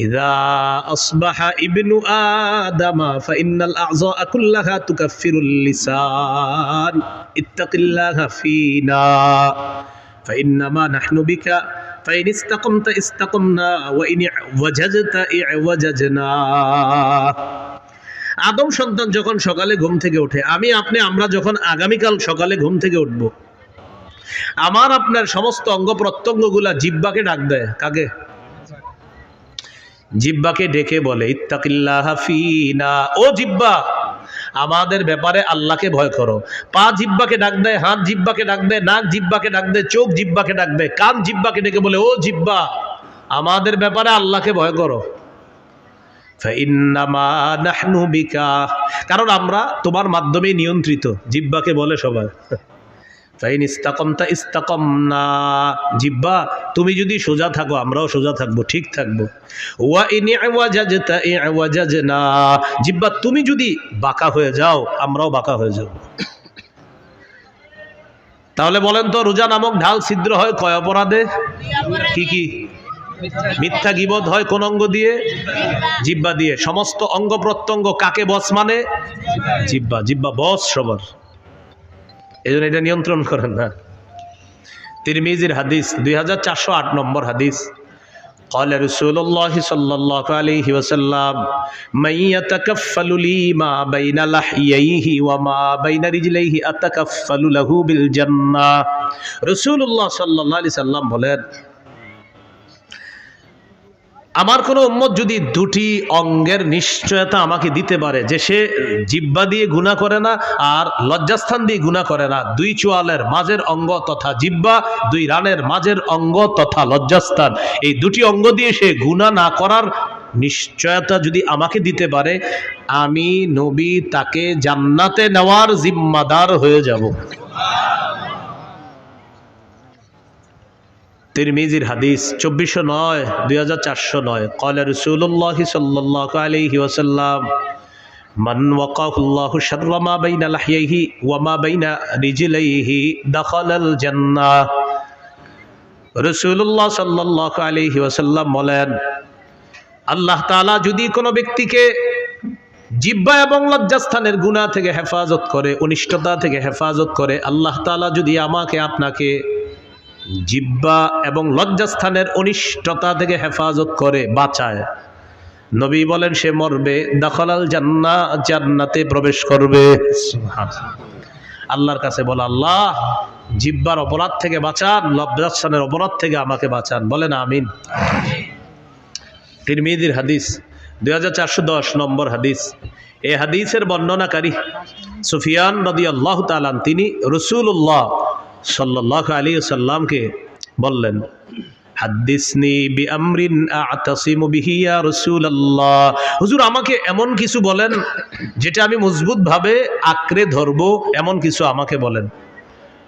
إذا أصبح ابن آدم فإن الأعضاء كلها تكفر اللسان اتق الله فينا فإنما نحن بك فإن استقمت استقمنا وإن اعوججت اعوججنا আদম সন্তান যখন সকালে ঘুম থেকে ওঠে আমি আপনি আমরা যখন আগামীকাল সকালে ঘুম থেকে উঠব আমার আপনার সমস্ত অঙ্গ প্রত্যঙ্গগুলা জিব্বাকে ডাক দেয় কাকে জিব্বাকে ডেকে বলে, ইত্তাকিল্লাহ ফিনা। ও জিব্বা, আমাদের ব্যাপারে আল্লাহকে ভয় করো। পা জিব্বাকে ডাক দেয়, হাত জিব্বাকে ডাক দেয়, নাক জিব্বাকে ডাক দেয়, চোখ জিব্বাকে ডাক দেয়, কান জিব্বাকে ডেকে বলে, ও জিব্বা, আমাদের ব্যাপারে আল্লাহকে ভয় করো। কারণ আমরা তোমার মাধ্যমে নিয়ন্ত্রিত, জিব্বাকে বলে সবাই। ফাইন ইস্তাকমতা ইস্তাকম না জিব্বা, তুমি যদি সোজা থাকো, আমরাও সোজা থাকব, ঠিক থাকব। ওয়া ইন ইওয়াজাজতা ইওয়াজাজনা। জিব্বা, তুমি যদি বাঁকা হয়ে যাও, আমরাও বাঁকা হয়ে যাব। তাহলে বলেন তো, রোজা নামক ঢাল ছিদ্র হয় কয় অপরাধে? কি কি? মিথ্যা গিবদ হয় কোন অঙ্গ দিয়ে? জিব্বা দিয়ে। সমস্ত অঙ্গ প্রত্যঙ্গ কাকে বস মানে? জিব্বা। জিব্বা বস সবার। এই জন্য এটা নিয়ন্ত্রণ করেন না তিরমিজির হাদিস দুই হাজার চারশো আট নম্বর হাদিস قال رسول الله صلى الله عليه وسلم من يتكفل لي ما بين لحييه وما بين رجليه أتكفل له بالجنة رسول الله صلى الله عليه وسلم বলেন আমার কোনো উম্মত যদি দুটি অঙ্গের নিশ্চয়তা আমাকে দিতে পারে, যে সে জিব্বা দিয়ে গুণা করে না আর লজ্জাস্থান দিয়ে গুণা করে না, দুই চোয়ালের মাঝের অঙ্গ তথা জিব্বা, দুই রানের মাঝের অঙ্গ তথা লজ্জাস্থান, এই দুটি অঙ্গ দিয়ে সে গুণা না করার নিশ্চয়তা যদি আমাকে দিতে পারে, আমি নবী তাকে জান্নাতে নেওয়ার জিম্মাদার হয়ে যাব। তিরমিজির হাদিস চব্বিশশো নয়, দুই হাজার চারশো নয়। কলে রসুল্লাহ সাল্লাহ আলহি ওসাল্লাম মান ওয়াকাহুল্লাহু শাররা মা বাইনা লাহইহি ওয়া মা বাইনা রিজলাইহি দাখালাল জান্নাহ রাসূলুল্লাহ সাল্লাল্লাহু বলেন, আল্লাহ তাআলা যদি কোনো ব্যক্তিকে জিব্বা এবং লজ্জাস্থানের গুনাহ থেকে হেফাজত করে, অনিষ্টতা থেকে হেফাজত করে, আল্লাহ তালা যদি আমাকে, আপনাকে জিব্বা এবং লজ্জাস্থানের অনিষ্টতা থেকে হেফাজত করে, বাঁচায়। নবী বলেন, সে মরবে, দখলাল জান্না, জান্নাতে প্রবেশ করবে। আল্লাহর কাছে বলে, আল্লাহ, জিব্বার অপরাধ থেকে বাঁচান, লজ্জাস্থানের অপরাধ থেকে আমাকে বাঁচান। বলেন, আমিন। তিরমিদির হাদিস, দুই হাজার চারশো দশ নম্বর হাদিস। এ হাদিসের বর্ণনাকারী সুফিয়ান নদী আল্লাহ তালান তিনি রসুল্লাহ সাল্লাহ আলী সাল্লামকে বললেন হাদ্দিসনি বি আমরিন আতাসিমু বিহি ইয়া রাসূলুল্লাহ হুজুর আমাকে এমন কিছু বলেন যেটা আমি মজবুতভাবে আঁকড়ে ধরবো এমন কিছু আমাকে বলেন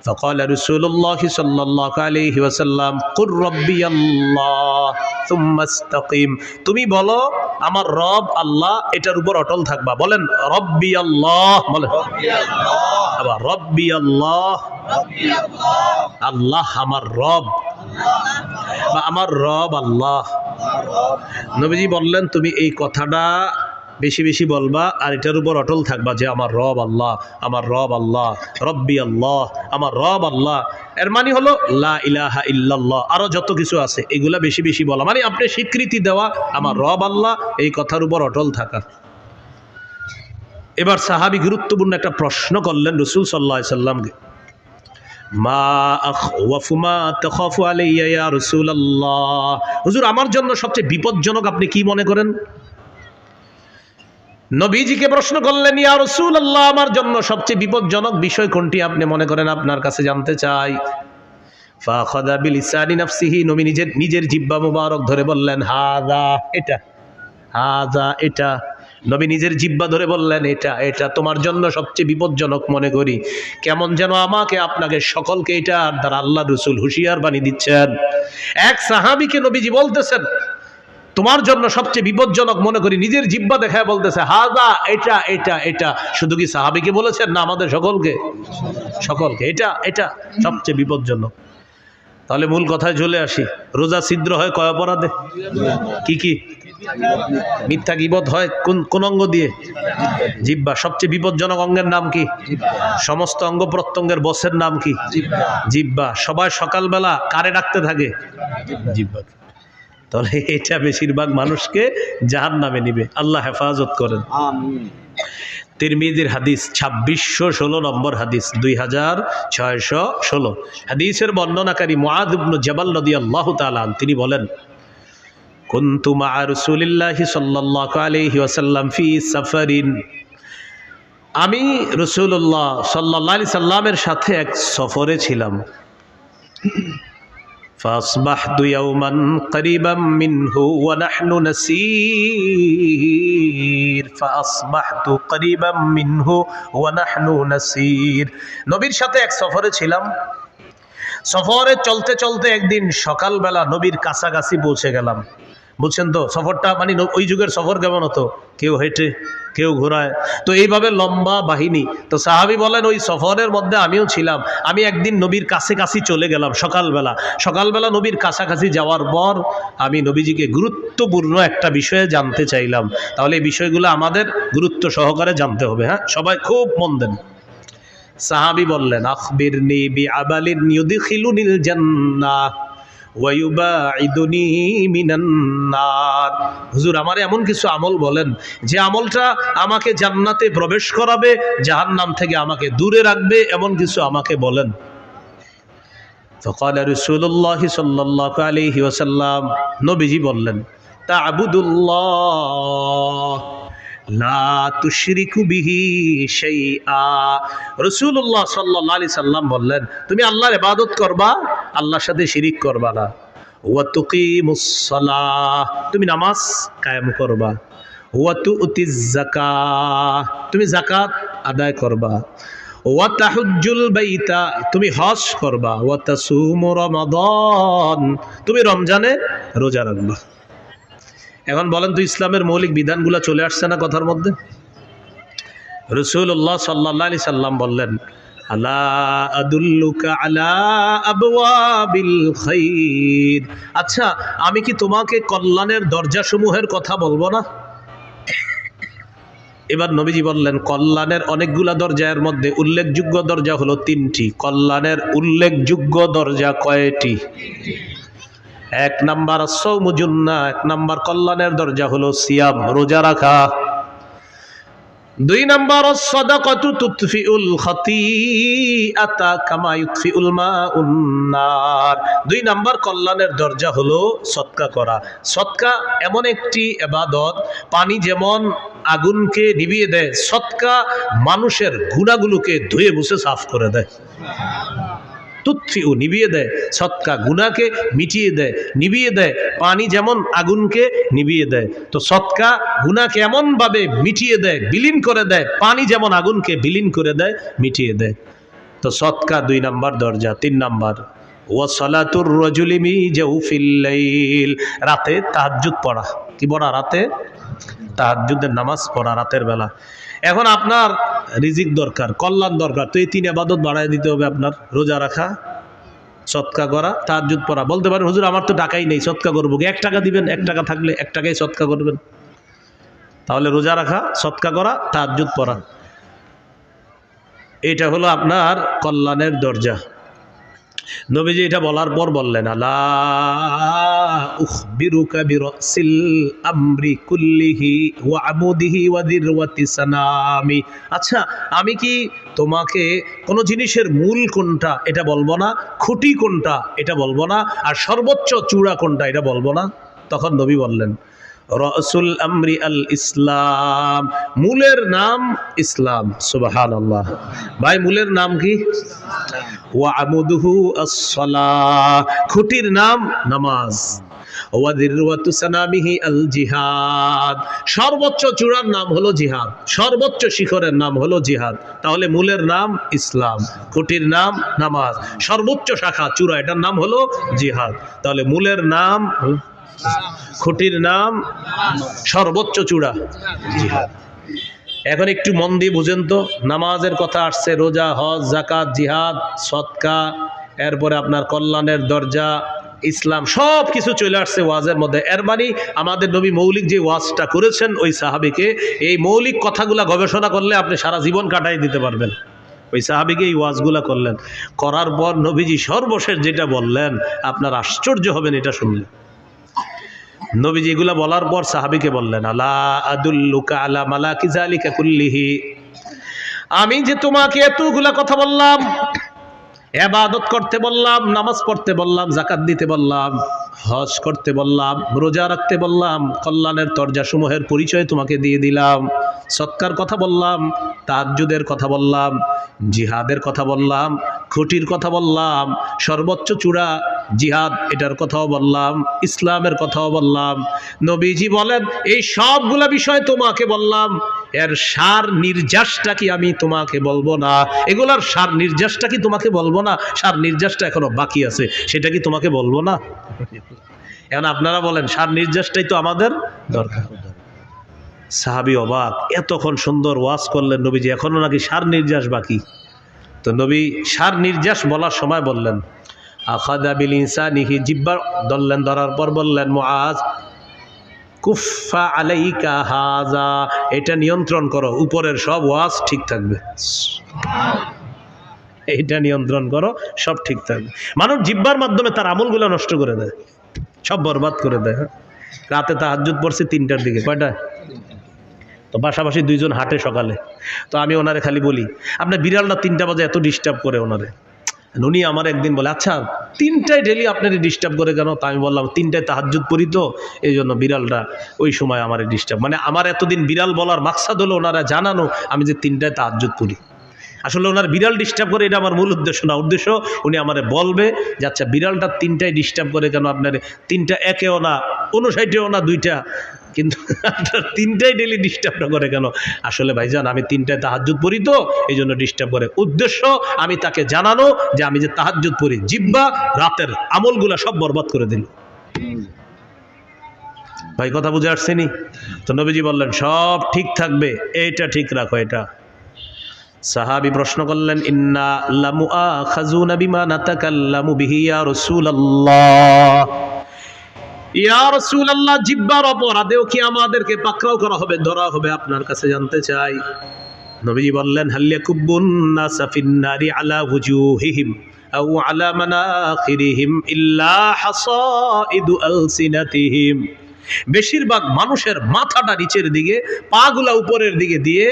فقال رسول الله صلى الله عليه وسلم قل ربي الله ثم استقيم তুমি বলো আমার রব আল্লাহ এটার উপর অটল থাকবা বলেন রব্বি আল্লাহ বলেন আবার রব্বি আল্লাহ। আল্লাহ আমার রব। বা আমার রব আল্লাহ। নবীজি বললেন, তুমি এই কথাটা বেশি বেশি বলবা আর এটার উপর অটল থাকবা যে আমার রব আল্লাহ, আমার রব আল্লাহ, রব্বি আল্লাহ, আমার রব আল্লাহ। এর মানে হলো, লা ইলাহা ইল্লাল্লাহ, আরও যত কিছু আছে, এগুলা বেশি বেশি বলা। মানে আপনি স্বীকৃতি দেওয়া, আমার রব আল্লাহ, এই কথার উপর অটল থাকা। এবার সাহাবি গুরুত্বপূর্ণ একটা প্রশ্ন করলেন রসুল সাল্লাহ সাল্লামকে। হুজুর, আমার জন্য সবচেয়ে বিপজ্জনক আপনি কি মনে করেন? নবীজিকে প্রশ্ন করলেন, ইয়া রাসূলুল্লাহ, আমার জন্য সবচেয়ে বিপজ্জনক বিষয় কোনটি আপনি মনে করেন? আপনার কাছে জানতে চাই। নিজের নিজের জিহ্বা মুবারক ধরে বললেন, হাদা এটা হাদা এটা। নবী নিজের জিব্বা ধরে বললেন, এটা এটা তোমার জন্য সবচেয়ে বিপজ্জনক মনে করি। কেমন যেন আমাকে, আপনাকে সকলকে এটা দ্বারা আল্লাহ রসুল হুঁশিয়ার বাণী দিচ্ছেন। এক সাহাবিকে নবীজি বলতেছেন, তোমার জন্য সবচেয়ে বিপজ্জনক মনে করি, নিজের জিব্বা দেখায় বলতেছে হাজা এটা এটা এটা। শুধু কি সাহাবিকে বলেছেন না আমাদের সকলকে? সকলকে। এটা এটা সবচেয়ে বিপজ্জনক। তাহলে মূল কথায় চলে আসি। রোজা ছিদ্র হয় কয় অপরাধে? কি কি? মিথ্যা গিবত হয় কোন কোন অঙ্গ দিয়ে? জিব্বা সবচেয়ে বিপজ্জনক অঙ্গের নাম কি? সমস্ত অঙ্গ প্রত্যঙ্গের বসের নাম কি? জিব্বা সবাই সকালবেলা কারে ডাকতে থাকে? জিব্বা তাহলে এটা বেশিরভাগ মানুষকে জাহান নামে নিবে। আল্লাহ হেফাজত করেন। আমিন। তিরমিদির হাদিস ছাব্বিশশো ষোলো নম্বর হাদিস দুই হাজার ছয়শো ষোলো। হাদিসের বর্ণনাকারী মুআদ ইবনু জাবাল নদী আল্লাহ তালান তিনি বলেন কুন্তু মা রসুলিল্লাহি সাল্লাল্লাহু আলাইহি ওয়াসাল্লাম ফি সাফারিন আমি রসুল্লাহ সাল্লাহ আলি সাল্লামের সাথে এক সফরে ছিলাম فأصبحت يوما قريبا منه ونحن نسير فأصبحت قريبا منه ونحن نسير নবীর সাথে এক সফরে ছিলাম সফরে চলতে চলতে একদিন সকালবেলা নবীর কাছাকাছি পৌঁছে গেলাম বুঝছেন তো? সফরটা মানে ওই যুগের সফর কেমন হতো? কেউ হেঁটে, কেউ ঘোরায় তো এইভাবে লম্বা বাহিনী। তো সাহাবি বলেন, ওই সফরের মধ্যে আমিও ছিলাম। আমি একদিন নবীর কাছে কাছে চলে গেলাম সকালবেলা। সকালবেলা নবীর কাছাকাছি যাওয়ার পর আমি নবীজিকে গুরুত্বপূর্ণ একটা বিষয়ে জানতে চাইলাম। তাহলে এই বিষয়গুলো আমাদের গুরুত্ব সহকারে জানতে হবে হ্যাঁ? সবাই খুব মন দেন। সাহাবি বললেন, আখবিরনি বি আবালিন জান্নাহ। হুজুর, আমার এমন কিছু আমল বলেন, যে আমলটা আমাকে জান্নাতে প্রবেশ করাবে জাহান নাম থেকে আমাকে দূরে রাখবে, এমন কিছু আমাকে বলেন। ফকাল রসুল্লাহ সাল্লাহ আলহি ওসাল্লাম নবীজি বললেন তা আবুদুল্লাহ লা তুশরিকু বিহি সাল্লাম বললেন, তুমি আল্লাহর ইবাদত করবা, আল্লাহর সাথে শিরিক করবা না। তুমি নামাজ কায়েম করবা। তুমি যাকাত আদায় করবা। বাইতা, তুমি হজ করবা। ওয়া তুমি রমজানে রোজা রাখবা। এখন বলেন তো ইসলামের মৌলিক বিধানগুলো চলে আসছে না কথার মধ্যে? রসুল্লাহ সাল্লাহ আলি সাল্লাম বললেন আচ্ছা আমি কি তোমাকে কল্যাণের দরজাসমূহের কথা বলব না? এবার নবীজি বললেন, কল্যাণের অনেকগুলা দরজার মধ্যে উল্লেখযোগ্য দরজা হলো তিনটি। কল্যাণের উল্লেখযোগ্য দরজা কয়টি? এক নাম্বার সৌমুজুন্না এক নাম্বার কল্যাণের দরজা হলো সিয়াম, রোজা রাখা। দুই নাম্বার সদাকতু তুতফিউল খাতিআতা কামা ইউতফিউল মাউন নার। দুই নাম্বার কল্যাণের দরজা হলো সৎকা করা। সৎকা এমন একটি এবাদত পানি যেমন আগুনকে নিভিয়ে দেয় সৎকা মানুষের গুণাগুলোকে ধুয়ে মুছে সাফ করে দেয়। তুৎফিউ নিভিয়ে দেয়, সৎকা গুনাকে মিটিয়ে দেয়, নিবিয়ে দেয়, পানি যেমন আগুনকে নিভিয়ে দেয়, তো সৎকা গুনাকে এমনভাবে মিটিয়ে দেয়, বিলীন করে দেয়, পানি যেমন আগুনকে বিলীন করে দেয়, মিটিয়ে দেয়। তো সৎকা দুই নাম্বার দরজা, তিন নাম্বার ও সলাতুর রজুলিমি জৌফিল্লাইল রাতে তাহাজ্জুদ পড়া। কি পড়া? রাতে তাহাজ্জুদের নামাজ পড়া, রাতের বেলা। এখন আপনার রিজিক দরকার, কল্যাণ দরকার। তো এই তিন আবাদত বাড়াই দিতে হবে আপনার, রোজা রাখা, সৎকা করা, তাহাজ্জুদ পড়া। বলতে পারেন, হুজুর, আমার তো টাকাই নেই, সৎকা করব? এক টাকা দিবেন, এক টাকা থাকলে এক টাকাই সৎকা করবেন। তাহলে রোজা রাখা, সৎকা করা, তাহাজ্জুদ পড়া। এটা হলো আপনার কল্যাণের দরজা। নবীজি এটা বলার পর বললেন আচ্ছা আমি কি তোমাকে কোনো জিনিসের মূল কোনটা এটা বলব না, খুঁটি কোনটা এটা বলব না, আর সর্বোচ্চ চূড়া কোনটা এটা বলব না? তখন নবী বললেন রসুল আমরি আল ইসলাম। মূলের নাম ইসলাম সুবাহান আল্লাহ ভাই, মূলের নাম কি? ওয়া আমুদুহু as-সালাহ খুঁটির নাম নামাজ। জিহাদ সর্বোচ্চ চূড়ার নাম হলো জিহাদ। সর্বোচ্চ শিখরের নাম হলো জিহাদ। তাহলে মূলের নাম ইসলাম, খুঁটির নাম নামাজ। সর্বোচ্চ শাখা, চূড়া, এটার নাম হলো জিহাদ। তাহলে মূলের নাম খুঁটির নাম সর্বোচ্চ চূড়া। জিহাদ এখন একটু মন দিয়ে বুঝেন তো, নামাজের কথা আসছে, রোজা, হজ জাকাত জিহাদ সৎকা এরপরে আপনার কল্যাণের দরজা, ইসলাম, সব কিছু চলে আসছে ওয়াজের মধ্যে। এর মানে আমাদের নবী মৌলিক যে ওয়াজটা করেছেন ওই সাহাবিকে, এই মৌলিক কথাগুলা গবেষণা করলে আপনি সারা জীবন কাটাই দিতে পারবেন। ওই সাহাবিকে এই ওয়াজগুলা করলেন। করার পর নবীজি সর্বশেষ যেটা বললেন, আপনার আশ্চর্য হবেন এটা শুনলে। নবীজি এগুলা বলার পর সাহাবিকে বললেন, আলা আদুল্লুকা আলা কুল্লিহি? আমি যে তোমাকে এতগুলা কথা বললাম, এবাদত করতে বললাম, নামাজ পড়তে বললাম জাকাত দিতে বললাম, হজ করতে বললাম, রোজা রাখতে বললাম, কল্যাণের তর্জাসমূহের পরিচয় তোমাকে দিয়ে দিলাম, সৎকার কথা বললাম তাজ্জুদের কথা বললাম, জিহাদের কথা বললাম, খুঁটির কথা বললাম, সর্বোচ্চ চূড়া জিহাদ, এটার কথাও বললাম, ইসলামের কথাও বললাম। নবীজি বলেন, এই সবগুলা বিষয় তোমাকে বললাম, এর সার নির্যাসটা কি আমি তোমাকে বলব না? এগুলার সার নির্যাসটা কি তোমাকে বলব না? সার নির্যাসটা এখনও বাকি আছে, সেটা কি তোমাকে বলব না? এখন আপনারা বলেন, সার নির্যাসটাই তো আমাদের দরকার। সাহাবি অবাক, এতক্ষণ সুন্দর ওয়াজ করলেন নবীজি, এখনও নাকি সার নির্যাস বাকি? তো নবী সার নির্যাস বলার সময় বললেন আখাদা বিল ইনসানিহি জিব্বার ধরলেন ধরার পর বললেন, মুআজ কুফা আলাইকা হাজা এটা নিয়ন্ত্রণ করো, উপরের সব ওয়াজ ঠিক থাকবে। এটা নিয়ন্ত্রণ করো, সব ঠিক থাকবে। মানুষ জিব্বার মাধ্যমে তার আমলগুলো নষ্ট করে দেয়, সব বরবাদ করে দেয়। রাতে তাহাজ্জুদ পড়ছে তিনটার দিকে কয়টা তো পাশাপাশি দুইজন হাঁটে সকালে। তো আমি ওনারে খালি বলি, আপনার বিড়ালটা তিনটা বাজে এত ডিস্টার্ব করে ওনারে। উনি আমার একদিন বলে আচ্ছা তিনটায় ডেলি আপনারই ডিস্টার্ব করে কেন? তা আমি বললাম, তিনটায় তাহাজ্জুদ পড়ি তো এই জন্য বিড়ালটা ওই সময় আমার ডিস্টার্ব মানে আমার এতদিন বিড়াল বলার মাকসাদ হলো ওনারা জানানো, আমি যে তিনটায় তাহাজ্জুদ পড়ি আসলে ওনার বিড়াল ডিস্টার্ব করে এটা আমার মূল উদ্দেশ্য না, উদ্দেশ্য উনি আমার বলবে যে আচ্ছা বিড়ালটা তিনটায় ডিস্টার্ব করে কেন আপনার? তিনটা একেও না অনুসাইটেও না, দুইটা কিন্তু আপনার তিনটাই ডেলি ডিস্টার্বটা করে কেন? আসলে ভাইজান, আমি তিনটায় তাহাজ্জুদ পড়ি তো এই জন্য ডিস্টার্ব করে। উদ্দেশ্য, আমি তাকে জানানো যে আমি যে তাহাজ্জুদ পড়ি, জিব্বা, রাতের আমলগুলা সব বরবাদ করে দিল। ভাই, কথা বুঝে আসছেনি? তো নবীজি বললেন, সব ঠিক থাকবে, এইটা ঠিক রাখো, এটা। সাহাবি প্রশ্ন করলেন, ইন্না লামু আ আখাজুনা বিমা নাতাকাল্লামু বিহি ইয়া রাসূলুল্লাহ। ইয়া রাসূলুল্লাহ, জিব্বার অপরাধেও কি আমাদেরকে পাকড়াও করা হবে, ধরা হবে? আপনার কাছে জানতে চাই। নবীজি বললেন হাল্লিয়া কুব্বুন নাসা ফিন্নারি আলা ওয়ুজুহিহিম আও আলা মানাখিরিহিম ইল্লা হাসাইদু আলসিনাতিহিম। বেশিরভাগ মানুষের মাথাটা নিচের দিকে পাগুলা উপরের দিকে দিয়ে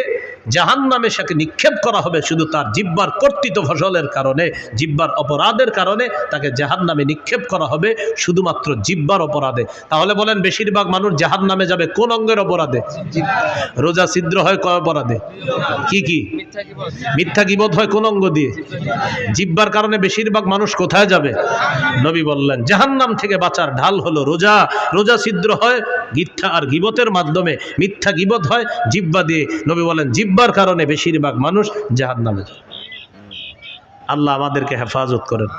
জাহান নামে সাকে নিক্ষেপ করা হবে শুধু তার জিব্বার কর্তৃত ফসলের কারণে, জিব্বার অপরাধের কারণে তাকে জাহান নামে নিক্ষেপ করা হবে শুধুমাত্র জিব্বার অপরাধে। তাহলে বলেন বেশিরভাগ মানুষ জাহান নামে যাবে কোন অঙ্গের অপরাধে? রোজা ছিদ্র হয় কয় অপরাধে? কি কি? মিথ্যা কিবোধ হয় কোন অঙ্গ দিয়ে? জিব্বার কারণে বেশিরভাগ মানুষ কোথায় যাবে? নবী বললেন, জাহান্নাম থেকে বাঁচার ঢাল হলো রোজা। রোজা ছিদ্র হয় মিথ্যা আর গিবতের মাধ্যমে। মিথ্যা গিবত হয় জিব্বা দিয়ে। নবী বলেন জিব্বার কারণে বেশিরভাগ মানুষ জাহান্নামে যায়। আল্লাহ আমাদেরকে হেফাজত করেন।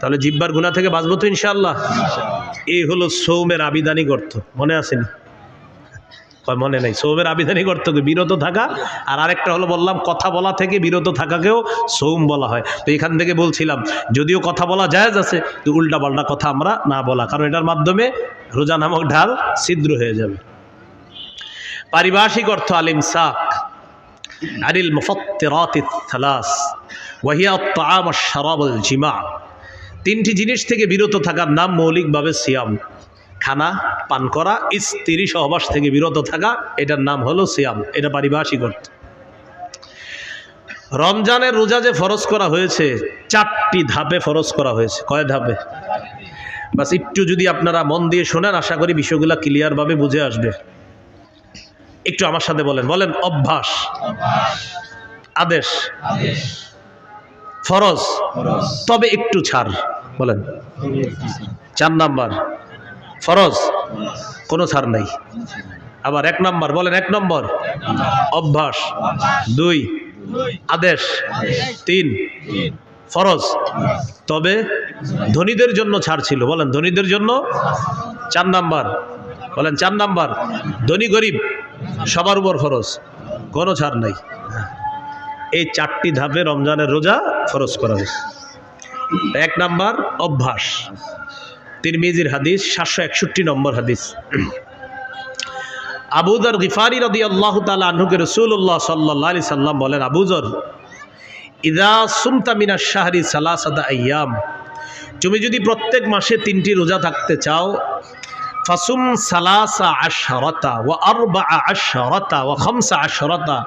তাহলে জিব্বার গুণা থেকে বাঁচবো তো ইনশাল্লাহ এই হলো সৌমের আবিধানিক অর্থ। মনে আসেনি মনে নেই। সৌমের আবিধানিক অর্থ? বিরত থাকা। আর আরেকটা হলো বললাম, কথা বলা থেকে বিরত থাকাকেও সৌম বলা হয়। তো এখান থেকে বলছিলাম, যদিও কথা বলা জায়েজ আছে তো উল্টা পাল্টা কথা আমরা না বলা। কারণ এটার মাধ্যমে রোজা নামক ঢাল ছিদ্র হয়ে যাবে। পারিভাষিক অর্থ আলিম সাক আনিল মুফত্তিরাত থালাস, ওয়াহিয়া তাম শারাব জিমা তিনটি জিনিস থেকে বিরত থাকার নাম মৌলিকভাবে সিয়াম। খানা, পান করা, স্ত্রী সহবাস থেকে বিরত থাকা, এটার নাম হলো সিয়াম, এটা পারিভাষিক অর্থ। রমজানের রোজা যে ফরজ করা হয়েছে, চারটি ধাপে ফরজ করা হয়েছে। কয় ধাপে? বাস, একটু যদি আপনারা মন দিয়ে শোনেন, আশা করি বিষয়গুলো ক্লিয়ারভাবে বুঝে আসবে। একটু আমার সাথে বলেন। বলেন, অভ্যাস। আদেশ। ফরজ। তবে একটু ছাড়। বলেন। চার নাম্বার। ফরজ। কোনো ছাড় নাই। আবার এক নাম্বার। বলেন, এক নম্বর। অভ্যাস। দুই। আদেশ। তিন। ফরজ। তবে ধনীদের জন্য ছাড় ছিল। বলেন, ধনীদের জন্য চার নাম্বার। বলেন, চার নাম্বার। ধনী গরিব। সবার উপর ফরজ, কোনো ছাড় নাই। এই চারটি ধাপে রমজানের রোজা ফরজ করা হয়েছে। এক নাম্বার, অভ্যাস। তিরমিজির হাদিস, সাতশো একষট্টি নম্বর হাদিস। আবুদর গিফারি রদি আল্লাহ তালা আনহুকে রসুল্লাহ সাল্লাহ আলি সাল্লাম বলেন আবুজর ইদা সুমতামিনা শাহরি সালাসাদা আয়াম। তুমি যদি প্রত্যেক মাসে তিনটি রোজা থাকতে চাও ফাসুম সালাসা আশরতা ও আরবা আশরতা ও খমসা আশরতা।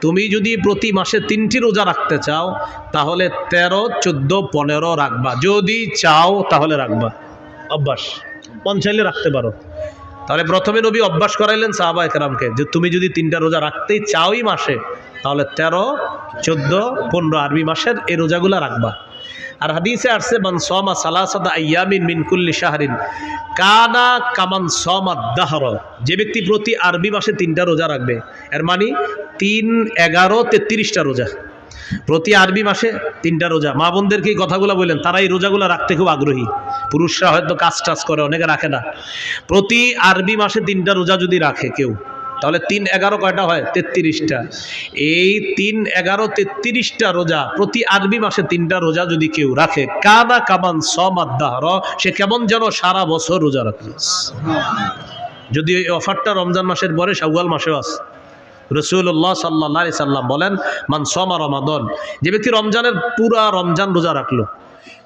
তুমি যদি প্রতি মাসে তিনটি রোজা রাখতে চাও, তাহলে তেরো, চোদ্দ, পনেরো রাখবা। যদি চাও, তাহলে রাখবা। অভ্যাস। মন চাইলে রাখতে পারো। তাহলে প্রথমে নবী অভ্যাস করাইলেন সাহাবা একরামকে যে তুমি যদি তিনটা রোজা রাখতেই চাওই মাসে, তাহলে তেরো, চোদ্দ, পনেরো আরবি মাসের এই রোজাগুলা রাখবা। আর হাদিসে আসছে, মান সমা সালাসাদা আয়ামিন মিন কুল্লি শাহরিন কানা কামান সমা দাহর। যে ব্যক্তি প্রতি আরবি মাসে তিনটা রোজা রাখবে, এর মানে তিন, এগারো, তেত্রিশটা রোজা। প্রতি আরবি মাসে তিনটা রোজা। মা বোনদেরকে এই কথাগুলো বললেন? তারা এই রোজাগুলো রাখতে খুব আগ্রহী। পুরুষরা হয়তো কাজ টাজ করে, অনেকে রাখে না। প্রতি আরবি মাসে তিনটা রোজা যদি রাখে কেউ তাহলে তিন এগারো কয়টা হয়? তেত্রিশটা। এই তিন এগারো, তেত্রিশটা রোজা, প্রতি আরবি মাসে তিনটা রোজা যদি কেউ রাখে কানা কামান সমাদ্দাহর সে কেমন যেন সারা বছর রোজা রাখে। যদি এই অফারটা রমজান মাসের পরে, শাওয়াল মাসেও আছে। রসুল্লাহ সাল্লাহ সাল্লাম বলেন, মান সমা রমাদন যে ব্যক্তি রমজানের পুরা রমজান রোজা রাখল।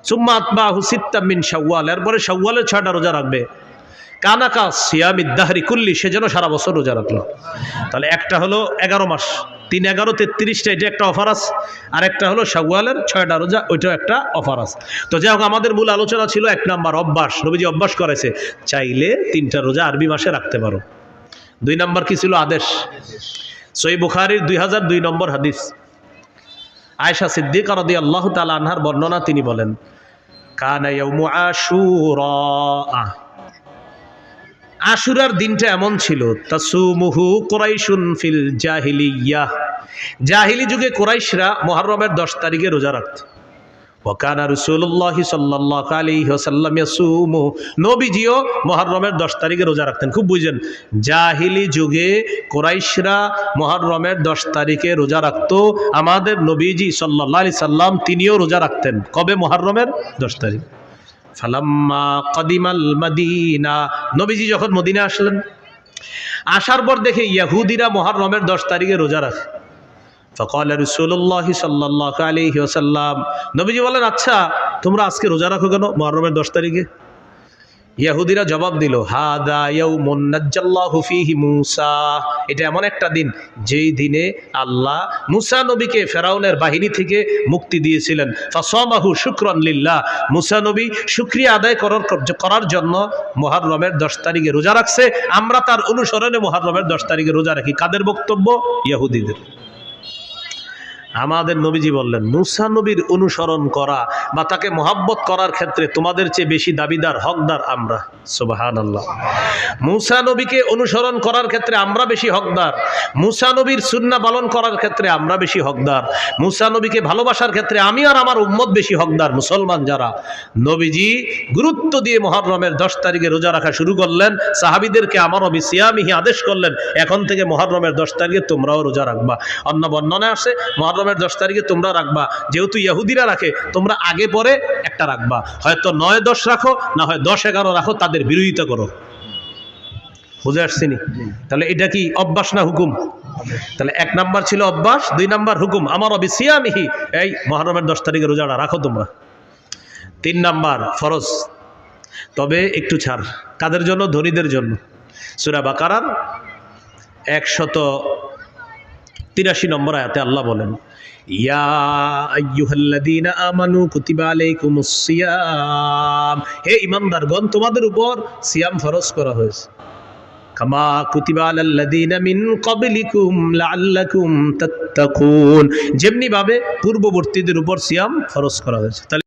সুম্মা আত্মা হুসিত্তা মিন শাওয়াল, এরপরে শাওয়ালের ছয়টা রোজা রাখবে। কানাকা সিয়ামিদ্দাহারি কুল্লি, সে যেন সারা বছর রোজা রাখল। তাহলে একটা হলো এগারো মাস, তিন এগারো তেত্রিশটা এটা একটা অফার আছে, আর একটা হলো শাওয়ালের ছয়টা রোজা, ওইটাও একটা অফার আছে। তো যাই হোক, আমাদের মূল আলোচনা ছিল এক নাম্বার অভ্যাস, নবীজি অভ্যাস করেছে, চাইলে তিনটা রোজা আরবি মাসে রাখতে পারো। দুই নাম্বার কি ছিল আদেশ? সই বুখারির দুই হাজার দুই নম্বর হাদিস। আয়সা সিদ্দিক রদি আল্লাহ তালা আনহার বর্ণনা তিনি বলেন, কানা ইয়াউমু আশুরা। আশুরার দিনটা এমন ছিল, তাসুমুহু কোরাইশুন ফিল জাহিলি যুগে কোরাইশরা মহরমের দশ তারিখে রোজা রাখত। নবীজিও দশ তারিখে রোজা রাখতেন। খুব জাহিলি যুগে কোরাইশরা মহরমের দশ তারিখে রোজা রাখতো। আমাদের নবীজি সাল্লাহ সাল্লাম তিনিও রোজা রাখতেন। কবে? মহরমের দশ তারিখ। ফালাম্মা কদিমাল মদিনা। নবীজি যখন মদিনা আসলেন, আসার পর দেখে ইয়াহুদিরা মহারমের দশ তারিখে রোজা রাখে। ফকল রসুল্লাহ সাল্লাহ আলী ওসাল্লাম নবীজি বলেন আচ্ছা তোমরা আজকে রোজা রাখো কেন মহরমের দশ তারিখে? ইয়াহুদিরা জবাব দিল, হাদা ইয়াউমুন্নাজ্জাল্লাহু ফীহি মূসা। এটা এমন একটা দিন, যেই দিনে আল্লাহ মুসা নবীকে ফেরাউনের বাহিনী থেকে মুক্তি দিয়েছিলেন। ফাসামাহু শুকরান লিল্লাহ। মুসা নবী শুকরিয়া আদায় করার করার জন্য মুহররমের দশ তারিখে রোজা রাখছে। আমরা তার অনুসরণে মুহররমের দশ তারিখে রোজা রাখি। কাদের বক্তব্য? ইয়াহুদিদের। আমাদের নবীজি বললেন, মুসা নবীর অনুসরণ করা বা তাকে মোহাব্বত করার ক্ষেত্রে তোমাদের চেয়ে বেশি দাবিদার, হকদার আমরা। সুবাহান আল্লাহ মুসা নবীকে অনুসরণ করার ক্ষেত্রে আমরা বেশি হকদার। মুসা নবীর সুন্না পালন করার ক্ষেত্রে আমরা বেশি হকদার। মুসা নবীকে ভালোবাসার ক্ষেত্রে আমি আর আমার উম্মত বেশি হকদার, মুসলমান যারা। নবীজি গুরুত্ব দিয়ে মহরমের দশ তারিখে রোজা রাখা শুরু করলেন, সাহাবিদেরকে আমার অবি সিয়ামিহি আদেশ করলেন, এখন থেকে মহরমের দশ তারিখে তোমরাও রোজা রাখবা। অন্য বর্ণনায় আসে, মহরমের দশ তারিখে তোমরা রাখবা। যেহেতু ইহুদিরা রাখে, তোমরা আগে পরে একটা রাখবা। হয়তো নয়, দশ রাখো, না হয় দশ, এগারো রাখো, তাদের বিরোধিতা করো। বুঝে আসছিনি তাহলে এটা কি অভ্যাস না হুকুম? তাহলে এক নাম্বার ছিল অভ্যাস, দুই নাম্বার হুকুম। আমার অবিসিয়ামিহি এই মহরমের দশ তারিখে রোজাটা রাখো তোমরা। তিন নাম্বার, ফরজ। তবে একটু ছাড়। কাদের জন্য? ধনীদের জন্য। সুরা বাকারার একশত তিরাশি নম্বর আয়াতে আল্লাহ বলেন হে তোমাদের উপর সিয়াম ফরজ করা হয়েছে। কামা মিন যেমনি ভাবে পূর্ববর্তীদের উপর সিয়াম ফরজ করা হয়েছে।